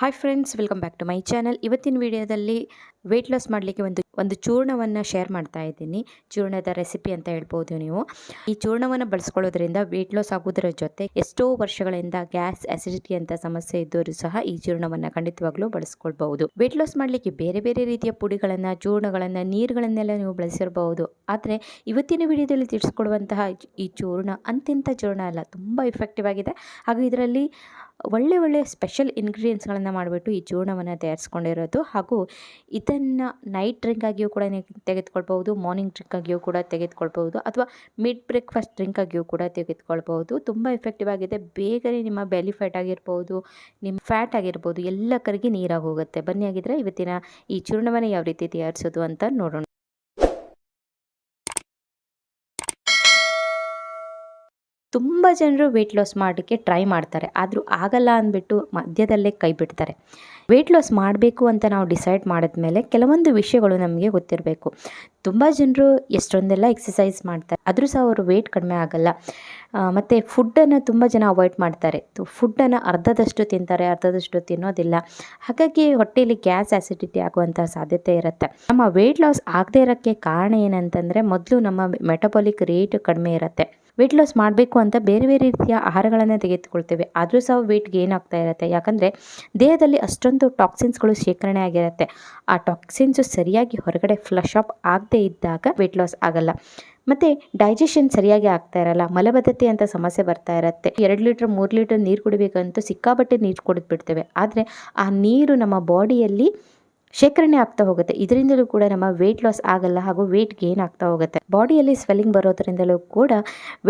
Hi friends welcome back to my channel ಇವತ್ತಿನ ವಿಡಿಯೋದಲ್ಲಿ weight loss ಮಾಡಲಿಕ್ಕೆ ಒಂದು ಒಂದು ಚೂರ್ಣವನ್ನು ಶೇರ್ ಮಾಡ್ತಾ ಇದ್ದೀನಿ. ಚೂರ್ಣದ ರೆಸಿಪಿ ಅಂತ ಹೇಳ್ಬೋದು ನೀವು. ಈ ಚೂರ್ಣವನ್ನು ಬಳಸ್ಕೊಳ್ಳೋದ್ರಿಂದ ವೆಯ್ಟ್ ಲಾಸ್ ಆಗೋದರ ಜೊತೆ ಎಷ್ಟೋ ವರ್ಷಗಳಿಂದ ಗ್ಯಾಸ್ ಅಸಿಡಿಟಿ ಅಂತ ಸಮಸ್ಯೆ ಇದ್ದವರು ಸಹ ಈ ಚೂರ್ಣವನ್ನು ಖಂಡಿತವಾಗ್ಲೂ ಬಳಸ್ಕೊಳ್ಬಹುದು. ವೆಯ್ಟ್ ಲಾಸ್ ಮಾಡಲಿಕ್ಕೆ ಬೇರೆ ಬೇರೆ ರೀತಿಯ ಪುಡಿಗಳನ್ನು, ಚೂರ್ಣಗಳನ್ನು, ನೀರುಗಳನ್ನೆಲ್ಲ ನೀವು ಬಳಸಿರಬಹುದು. ಆದರೆ ಇವತ್ತಿನ ವಿಡಿಯೋದಲ್ಲಿ ತಿಳಿಸ್ಕೊಡುವಂತಹ ಈ ಚೂರ್ಣ ಅಂತಿಂತ ಚೂರ್ಣ ಅಲ್ಲ, ತುಂಬ ಇಫೆಕ್ಟಿವ್ ಆಗಿದೆ. ಹಾಗೂ ಇದರಲ್ಲಿ ಒಳ್ಳೆ ಒಳ್ಳೆ ಸ್ಪೆಷಲ್ ಇಂಗ್ರೀಡಿಯೆಂಟ್ಸ್ಗಳನ್ನು ಮಾಡಿಬಿಟ್ಟು ಈ ಚೂರ್ಣವನ್ನು ತಯಾರಿಸ್ಕೊಂಡಿರೋದು. ಹಾಗೂ ಇದನ್ನು ನೈಟ್ ಡ್ರಿಂಕ್ ಆಗಿಯೂ ಕೂಡ ನೀವು ತೆಗೆದುಕೊಳ್ಬೋದು ಮಾರ್ನಿಂಗ್ ಡ್ರಿಂಕ್ ಆಗಿಯೂ ಕೂಡ ತೆಗೆದುಕೊಳ್ಬಹುದು, ಅಥವಾ ಮಿಡ್ ಬ್ರೇಕ್ಫಾಸ್ಟ್ ಡ್ರಿಂಕ್ ಆಗಿಯೂ ಕೂಡ ತೆಗೆದುಕೊಳ್ಬಹುದು. ತುಂಬ ಎಫೆಕ್ಟಿವ್ ಆಗಿದೆ. ಬೇಗನೆ ನಿಮ್ಮ ಬೆಲಿ ಫ್ಯಾಟ್ ಆಗಿರ್ಬೋದು, ನಿಮ್ಮ ಫ್ಯಾಟ್ ಆಗಿರ್ಬೋದು, ಎಲ್ಲ ಕರಿಗೆ ನೀರಾಗಿ ಹೋಗುತ್ತೆ. ಬನ್ನಿ ಆಗಿದ್ರೆ ಇವತ್ತಿನ ಈ ಚೂರ್ಣವನ್ನು ಯಾವ ರೀತಿ ತಯಾರಿಸೋದು ಅಂತ ನೋಡೋಣ. ತುಂಬ ಜನರು ವೆಯ್ಟ್ ಲಾಸ್ ಮಾಡೋಕ್ಕೆ ಟ್ರೈ ಮಾಡ್ತಾರೆ. ಆದರೂ ಆಗಲ್ಲ ಅಂದ್ಬಿಟ್ಟು ಮಧ್ಯದಲ್ಲೇ ಕೈ ಬಿಡ್ತಾರೆ. ವೆಯ್ಟ್ ಲಾಸ್ ಮಾಡಬೇಕು ಅಂತ ನಾವು ಡಿಸೈಡ್ ಮಾಡಿದ್ಮೇಲೆ ಕೆಲವೊಂದು ವಿಷಯಗಳು ನಮಗೆ ಗೊತ್ತಿರಬೇಕು. ತುಂಬ ಜನರು ಎಷ್ಟೊಂದೆಲ್ಲ ಎಕ್ಸಸೈಸ್ ಮಾಡ್ತಾರೆ, ಆದರೂ ಸಹ ಅವರು ವೆಯ್ಟ್ ಕಡಿಮೆ ಆಗಲ್ಲ. ಮತ್ತು ಫುಡ್ಡನ್ನು ತುಂಬ ಜನ ಅವಾಯ್ಡ್ ಮಾಡ್ತಾರೆ. ಫುಡ್ಡನ್ನು ಅರ್ಧದಷ್ಟು ತಿಂತಾರೆ, ಅರ್ಧದಷ್ಟು ತಿನ್ನೋದಿಲ್ಲ. ಹಾಗಾಗಿ ಹೊಟ್ಟೆಯಲ್ಲಿ ಗ್ಯಾಸ್ ಆ್ಯಸಿಡಿಟಿ ಆಗುವಂಥ ಸಾಧ್ಯತೆ ಇರುತ್ತೆ. ನಮ್ಮ ವೆಯ್ಟ್ ಲಾಸ್ ಆಗದೇ ಇರೋಕ್ಕೆ ಕಾರಣ ಏನಂತಂದರೆ ಮೊದಲು ನಮ್ಮ ಮೆಟಬಾಲಿಕ್ ರೇಟ್ ಕಡಿಮೆ ಇರುತ್ತೆ. ವೆಯ್ಟ್ ಲಾಸ್ ಮಾಡಬೇಕು ಅಂತ ಬೇರೆ ಬೇರೆ ರೀತಿಯ ಆಹಾರಗಳನ್ನು ತೆಗೆದುಕೊಳ್ತೇವೆ. ಆದರೂ ಸಹ ವೆಯ್ಟ್ ಗೇನ್ ಆಗ್ತಾ ಇರುತ್ತೆ. ಯಾಕಂದರೆ ದೇಹದಲ್ಲಿ ಅಷ್ಟೊಂದು ಟಾಕ್ಸಿನ್ಸ್ಗಳು ಶೇಖರಣೆ ಆಗಿರುತ್ತೆ. ಆ ಟಾಕ್ಸಿನ್ಸು ಸರಿಯಾಗಿ ಹೊರಗಡೆ ಫ್ಲಶ್ ಅಪ್ ಆಗದೇ ಇದ್ದಾಗ ವೆಯ್ಟ್ ಲಾಸ್ ಆಗಲ್ಲ. ಮತ್ತು ಡೈಜೆಷನ್ ಸರಿಯಾಗಿ ಆಗ್ತಾ ಇರಲ್ಲ, ಮಲಬದ್ಧತೆ ಅಂತ ಸಮಸ್ಯೆ ಬರ್ತಾ ಇರುತ್ತೆ. ಎರಡು ಲೀಟ್ರ್, ಮೂರು ಲೀಟರ್ ನೀರು ಕುಡಿಬೇಕಂತೂ ಸಿಕ್ಕಾಪಟ್ಟೆ ನೀರು ಕುಡಿದು ಬಿಡ್ತೇವೆ ಆದರೆ ಆ ನೀರು ನಮ್ಮ ಬಾಡಿಯಲ್ಲಿ ಶೇಖರಣೆ ಆಗ್ತಾ ಹೋಗುತ್ತೆ. ಇದರಿಂದಲೂ ಕೂಡ ನಮ್ಮ ವೆಯ್ಟ್ ಲಾಸ್ ಆಗಲ್ಲ ಹಾಗೂ ವೆಯ್ಟ್ ಗೇನ್ ಆಗ್ತಾ ಹೋಗುತ್ತೆ. ಬಾಡಿಯಲ್ಲಿ ಸ್ವೆಲ್ಲಿಂಗ್ ಬರೋದ್ರಿಂದಲೂ ಕೂಡ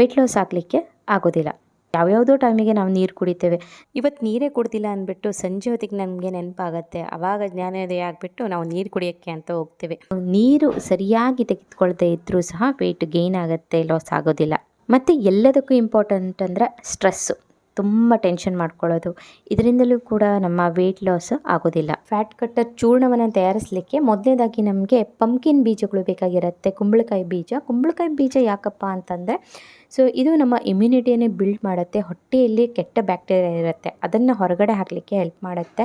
ವೆಯ್ಟ್ ಲಾಸ್ ಆಗಲಿಕ್ಕೆ ಆಗೋದಿಲ್ಲ. ಯಾವ್ಯಾವುದೋ ಟೈಮಿಗೆ ನಾವು ನೀರು ಕುಡಿತೇವೆ. ಇವತ್ತು ನೀರೇ ಕುಡ್ದಿಲ್ಲ ಅಂದ್ಬಿಟ್ಟು ಸಂಜೆ ಹೊತ್ತಿಗೆ ನಮಗೆ ನೆನಪಾಗತ್ತೆ. ಆವಾಗ ಜ್ಞಾನೋದಯ ಆಗಿಬಿಟ್ಟು ನಾವು ನೀರು ಕುಡಿಯೋಕ್ಕೆ ಅಂತ ಹೋಗ್ತೇವೆ. ನೀರು ಸರಿಯಾಗಿ ತೆಗೆದುಕೊಳ್ದೇ ಇದ್ದರೂ ಸಹ ವೆಯ್ಟ್ ಗೇನ್ ಆಗುತ್ತೆ ಲಾಸ್ ಆಗೋದಿಲ್ಲ. ಮತ್ತು ಎಲ್ಲದಕ್ಕೂ ಇಂಪಾರ್ಟೆಂಟ್ ಅಂದರೆ ಸ್ಟ್ರೆಸ್ಸು ತುಂಬ ಟೆನ್ಷನ್ ಮಾಡ್ಕೊಳ್ಳೋದು. ಇದರಿಂದಲೂ ಕೂಡ ನಮ್ಮ ವೆಯ್ಟ್ ಲಾಸ್ ಆಗೋದಿಲ್ಲ. ಫ್ಯಾಟ್ ಕಟ್ಟರ್ ಚೂರ್ಣವನ್ನು ತಯಾರಿಸಲಿಕ್ಕೆ ಮೊದಲನೇದಾಗಿ ನಮಗೆ ಪಂಪ್ಕಿನ್ ಬೀಜಗಳು ಬೇಕಾಗಿರುತ್ತೆ. ಕುಂಬಳಕಾಯಿ ಬೀಜ. ಕುಂಬಳಕಾಯಿ ಬೀಜ ಯಾಕಪ್ಪ ಅಂತಂದರೆ ಸೊ ಇದು ನಮ್ಮ ಇಮ್ಯುನಿಟಿಯನ್ನು ಬಿಲ್ಡ್ ಮಾಡುತ್ತೆ. ಹೊಟ್ಟೆಯಲ್ಲಿ ಕೆಟ್ಟ ಬ್ಯಾಕ್ಟೀರಿಯಾ ಇರುತ್ತೆ. ಅದನ್ನು ಹೊರಗಡೆ ಹಾಕಲಿಕ್ಕೆ ಹೆಲ್ಪ್ ಮಾಡುತ್ತೆ.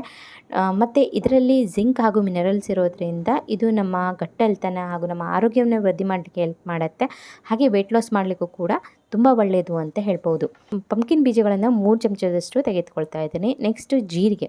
ಮತ್ತು ಇದರಲ್ಲಿ ಜಿಂಕ್ ಹಾಗೂ ಮಿನರಲ್ಸ್ ಇರೋದ್ರಿಂದ ಇದು ನಮ್ಮ ಗಟ್ಟ ಹೆಲ್ತನ್ನು ಹಾಗೂ ನಮ್ಮ ಆರೋಗ್ಯವನ್ನು ವೃದ್ಧಿ ಮಾಡಲಿಕ್ಕೆ ಹೆಲ್ಪ್ ಮಾಡುತ್ತೆ. ಹಾಗೆ ವೆಯ್ಟ್ ಲಾಸ್ ಮಾಡಲಿಕ್ಕೂ ಕೂಡ ತುಂಬ ಒಳ್ಳೆಯದು ಅಂತ ಹೇಳ್ಬೋದು. ಪಂಪ್ಕಿನ್ ಬೀಜಗಳನ್ನು ಮೂರು ಚಮಚದಷ್ಟು ತೆಗೆದುಕೊಳ್ತಾ ಇದ್ದೀನಿ. ನೆಕ್ಸ್ಟು ಜೀರಿಗೆ.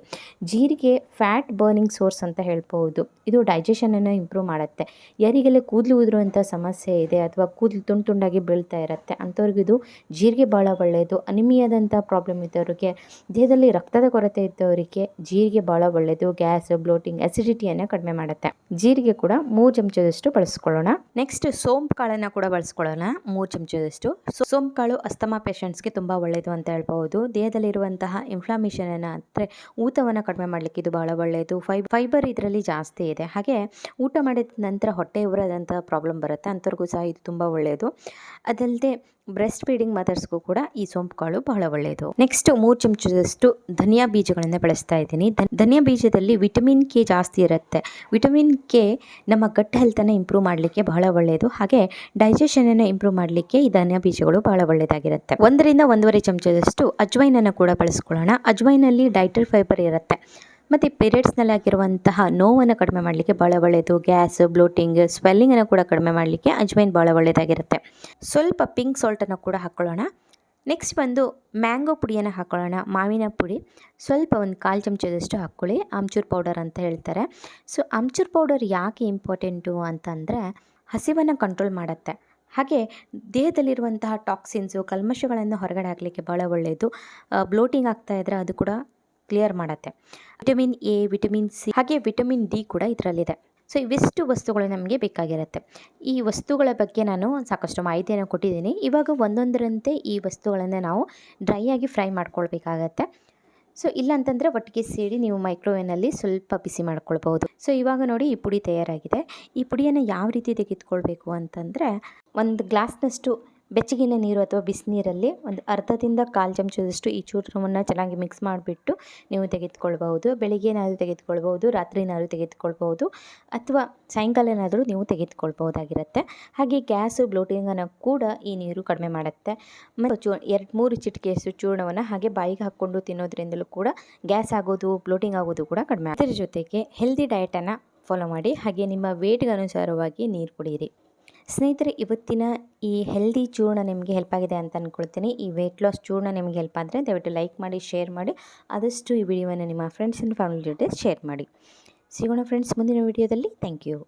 ಜೀರಿಗೆ ಫ್ಯಾಟ್ ಬರ್ನಿಂಗ್ ಸೋರ್ಸ್ ಅಂತ ಹೇಳ್ಬೋದು. ಇದು ಡೈಜೆಷನನ್ನು ಇಂಪ್ರೂವ್ ಮಾಡುತ್ತೆ. ಯಾರಿಗೆಲ್ಲ ಕೂದಲು ಉದುರುವಂಥ ಸಮಸ್ಯೆ ಇದೆ ಅಥವಾ ಕೂದಲು ತುಂಡು ತುಂಡಾಗಿ ಬೀಳ್ತಾ ಇರುತ್ತೆ, ಅಂಥವ್ರಿಗೆ ಇದು ಜೀರಿಗೆ ಭಾಳ ಒಳ್ಳೆಯದು ಅನಿಮಿಯಾದಂಥ ಪ್ರಾಬ್ಲಮ್ ಇದ್ದವರಿಗೆ, ದೇಹದಲ್ಲಿ ರಕ್ತದ ಕೊರತೆ ಇದ್ದವರಿಗೆ ಜೀರಿಗೆ ಭಾಳ ಒಳ್ಳೆಯದು ಗ್ಯಾಸ್ ಬ್ಲೋಟಿಂಗ್ ಅಸಿಡಿಟಿಯನ್ನು ಕಡಿಮೆ ಮಾಡುತ್ತೆ. ಜೀರಿಗೆ ಕೂಡ ಮೂರು ಚಮಚದಷ್ಟು ಬಳಸ್ಕೊಳ್ಳೋಣ. ನೆಕ್ಸ್ಟ್ ಸೋಂಪು ಕಾಳನ್ನು ಕೂಡ ಬಳಸ್ಕೊಳ್ಳೋಣ. ಮೂರು ಚಮಚದಷ್ಟು. ಸೋಂಪು ಕಾಳು ಅಸ್ತಮಾ ಪೇಷಂಟ್ಸ್ಗೆ ತುಂಬ ಒಳ್ಳೆಯದು ಅಂತ ಹೇಳ್ಬೋದು ದೇಹದಲ್ಲಿರುವಂತಹ ಇನ್ಫ್ಲಾಮೇಷನನ್ನು ಅಂದರೆ ಊತವನ್ನು ಕಡಿಮೆ ಮಾಡಲಿಕ್ಕೆ ಇದು ಭಾಳ ಒಳ್ಳೆಯದು ಫೈಬರ್ ಇದರಲ್ಲಿ ಜಾಸ್ತಿ ಇದೆ. ಹಾಗೆ ಊಟ ಮಾಡಿದ ನಂತರ ಹೊಟ್ಟೆ ಉರದಂಥ ಪ್ರಾಬ್ಲಮ್ ಬರುತ್ತೆ. ಅಂಥವ್ರಿಗೂ ಸಹ ಇದು ತುಂಬ ಒಳ್ಳೆಯದು ಅದಲ್ಲದೆ ಬ್ರೆಸ್ಟ್ ಫೀಡಿಂಗ್ ಮದರ್ಸ್ಗೂ ಕೂಡ ಈ ಸೋಂಪು ಕಾಳು ಬಹಳ ಒಳ್ಳೆಯದು ನೆಕ್ಸ್ಟ್ ಮೂರು ಚಮಚದಷ್ಟು ಧನಿಯಾ ಬೀಜಗಳನ್ನು ಬಳಸ್ತಾ ಇದ್ದೀನಿ. ಧನಿಯಾ ಬೀಜದಲ್ಲಿ ವಿಟಮಿನ್ ಕೆ ಜಾಸ್ತಿ ಇರುತ್ತೆ. ವಿಟಮಿನ್ ಕೆ ನಮ್ಮ ಗಟ್ ಹೆಲ್ತನ್ನು ಇಂಪ್ರೂವ್ ಮಾಡಲಿಕ್ಕೆ ಬಹಳ ಒಳ್ಳೆಯದು ಹಾಗೆ ಡೈಜೆಷನನ್ನು ಇಂಪ್ರೂವ್ ಮಾಡಲಿಕ್ಕೆ ಈ ಧನಿಯಾ ಬೀಜಗಳು ಬಹಳ ಒಳ್ಳೆಯದಾಗಿರುತ್ತೆ ಒಂದರಿಂದ ಒಂದೂವರೆ ಚಮಚದಷ್ಟು ಅಜ್ವೈನನ್ನು ಕೂಡ ಬಳಸ್ಕೊಳ್ಳೋಣ. ಅಜ್ವೈನಲ್ಲಿ ಡೈಟರ್ ಫೈಬರ್ ಇರುತ್ತೆ. ಮತ್ತು ಪೀರಿಯಡ್ಸ್ನಲ್ಲಿ ಆಗಿರುವಂತಹ ನೋವನ್ನು ಕಡಿಮೆ ಮಾಡಲಿಕ್ಕೆ ಭಾಳ ಒಳ್ಳೆಯದು. ಗ್ಯಾಸ್, ಬ್ಲೋಟಿಂಗ್, ಸ್ವೆಲ್ಲಿಂಗನ್ನು ಕೂಡ ಕಡಿಮೆ ಮಾಡಲಿಕ್ಕೆ ಅಜ್ವೈನ್ ಭಾಳ ಒಳ್ಳೆಯದಾಗಿರುತ್ತೆ ಸ್ವಲ್ಪ ಪಿಂಕ್ ಸಾಲ್ಟನ್ನು ಕೂಡ ಹಾಕ್ಕೊಳ್ಳೋಣ. ನೆಕ್ಸ್ಟ್ ಬಂದು ಮ್ಯಾಂಗೋ ಪುಡಿಯನ್ನು ಹಾಕ್ಕೊಳ್ಳೋಣ. ಮಾವಿನ ಪುಡಿ. ಸ್ವಲ್ಪ ಒಂದು ಕಾಲು ಚಮಚದಷ್ಟು ಹಾಕ್ಕೊಳ್ಳಿ. ಆಮ್ಚೂರ್ ಪೌಡರ್ ಅಂತ ಹೇಳ್ತಾರೆ. ಸೊ, ಆಮ್ಚೂರ್ ಪೌಡರ್ ಯಾಕೆ ಇಂಪಾರ್ಟೆಂಟು ಅಂತಂದರೆ ಹಸಿವನ್ನು ಕಂಟ್ರೋಲ್ ಮಾಡುತ್ತೆ. ಹಾಗೆ ದೇಹದಲ್ಲಿರುವಂತಹ ಟಾಕ್ಸಿನ್ಸು ಕಲ್ಮಶಗಳನ್ನು ಹೊರಗಡೆ ಹಾಕಲಿಕ್ಕೆ ಭಾಳ ಒಳ್ಳೆಯದು ಬ್ಲೋಟಿಂಗ್ ಆಗ್ತಾ ಇದ್ದರೆ ಅದು ಕೂಡ ಕ್ಲಿಯರ್ ಮಾಡುತ್ತೆ. ವಿಟಮಿನ್ ಎ ವಿಟಮಿನ್ ಸಿ ಹಾಗೆ ವಿಟಮಿನ್ ಡಿ ಕೂಡ ಇದರಲ್ಲಿದೆ. ಸೊ ಇವಿಷ್ಟು ವಸ್ತುಗಳು ನಮಗೆ ಬೇಕಾಗಿರುತ್ತೆ. ಈ ವಸ್ತುಗಳ ಬಗ್ಗೆ ನಾನು ಸಾಕಷ್ಟು ಮಾಹಿತಿಯನ್ನು ಕೊಟ್ಟಿದ್ದೀನಿ. ಇವಾಗ ಒಂದೊಂದರಂತೆ ಈ ವಸ್ತುಗಳನ್ನು ನಾವು ಡ್ರೈ ಆಗಿ ಫ್ರೈ ಮಾಡ್ಕೊಳ್ಬೇಕಾಗತ್ತೆ. ಸೊ ಇಲ್ಲ ಅಂತಂದರೆ ಒಟ್ಟಿಗೆ ಸೇರಿ ನೀವು ಮೈಕ್ರೋವೇವ್ನಲ್ಲಿ ಸ್ವಲ್ಪ ಬಿಸಿ ಮಾಡ್ಕೊಳ್ಬೋದು ಸೊ ಇವಾಗ ನೋಡಿ ಈ ಪುಡಿ ತಯಾರಾಗಿದೆ. ಈ ಪುಡಿಯನ್ನು ಯಾವ ರೀತಿ ತೆಗೆದುಕೊಳ್ಬೇಕು ಅಂತಂದರೆ, ಒಂದು ಗ್ಲಾಸ್ನಷ್ಟು ಬೆಚ್ಚಗಿನ ನೀರು ಅಥವಾ ಬಿಸಿನೀರಲ್ಲಿ ಒಂದು ಅರ್ಧದಿಂದ ಕಾಲು ಚಮಚದಷ್ಟು ಈ ಚೂರ್ಣವನ್ನು ಚೆನ್ನಾಗಿ ಮಿಕ್ಸ್ ಮಾಡಿಬಿಟ್ಟು ನೀವು ತೆಗೆದುಕೊಳ್ಬಹುದು. ಬೆಳಿಗ್ಗೆನಾದರೂ ತೆಗೆದುಕೊಳ್ಬಹುದು ರಾತ್ರಿನಾದರೂ ತೆಗೆದುಕೊಳ್ಬಹುದು, ಅಥವಾ ಸಾಯಂಕಾಲನಾದರೂ ನೀವು ತೆಗೆದುಕೊಳ್ಬಹುದಾಗಿರುತ್ತೆ. ಹಾಗೆ ಗ್ಯಾಸು, ಬ್ಲೋಟಿಂಗನ್ನು ಕೂಡ ಈ ನೀರು ಕಡಿಮೆ ಮಾಡುತ್ತೆ. ಮತ್ತು ಚೂ, ಎರಡು, ಮೂರು ಚಿಟಿಕೆಯಷ್ಟು ಚೂರ್ಣವನ್ನು ಹಾಗೆ ಬಾಯಿಗೆ ಹಾಕ್ಕೊಂಡು ತಿನ್ನೋದ್ರಿಂದಲೂ ಕೂಡ ಗ್ಯಾಸ್ ಆಗೋದು, ಬ್ಲೋಟಿಂಗ್ ಆಗೋದು ಕೂಡ ಕಡಿಮೆ. ಅದರ ಜೊತೆಗೆ ಹೆಲ್ದಿ ಡಯಟನ್ನು ಫಾಲೋ ಮಾಡಿ, ಹಾಗೆ ನಿಮ್ಮ ವೇಟ್ಗೆ ಅನುಸಾರವಾಗಿ ನೀರು ಕುಡಿಯಿರಿ. ಸ್ನೇಹಿತರೆ, ಇವತ್ತಿನ ಈ ಹೆಲ್ದಿ ಚೂರ್ಣ ನಿಮಗೆ ಹೆಲ್ಪ್ ಆಗಿದೆ ಅಂತ ಅಂದ್ಕೊಳ್ತೀನಿ ಈ ವೆಯ್ಟ್ ಲಾಸ್ ಚೂರ್ಣ ನಿಮಗೆ ಹೆಲ್ಪ್ ಆದರೆ ದಯವಿಟ್ಟು ಲೈಕ್ ಮಾಡಿ ಶೇರ್ ಮಾಡಿ. ಆದಷ್ಟು ಈ ವಿಡಿಯೋವನ್ನು ನಿಮ್ಮ ಫ್ರೆಂಡ್ಸ್ ಆ್ಯಂಡ್ ಫ್ಯಾಮಿಲಿ ಜೊತೆ ಶೇರ್ ಮಾಡಿ. ಸಿಗೋಣ ಫ್ರೆಂಡ್ಸ್ ಮುಂದಿನ ವಿಡಿಯೋದಲ್ಲಿ ಥ್ಯಾಂಕ್ ಯು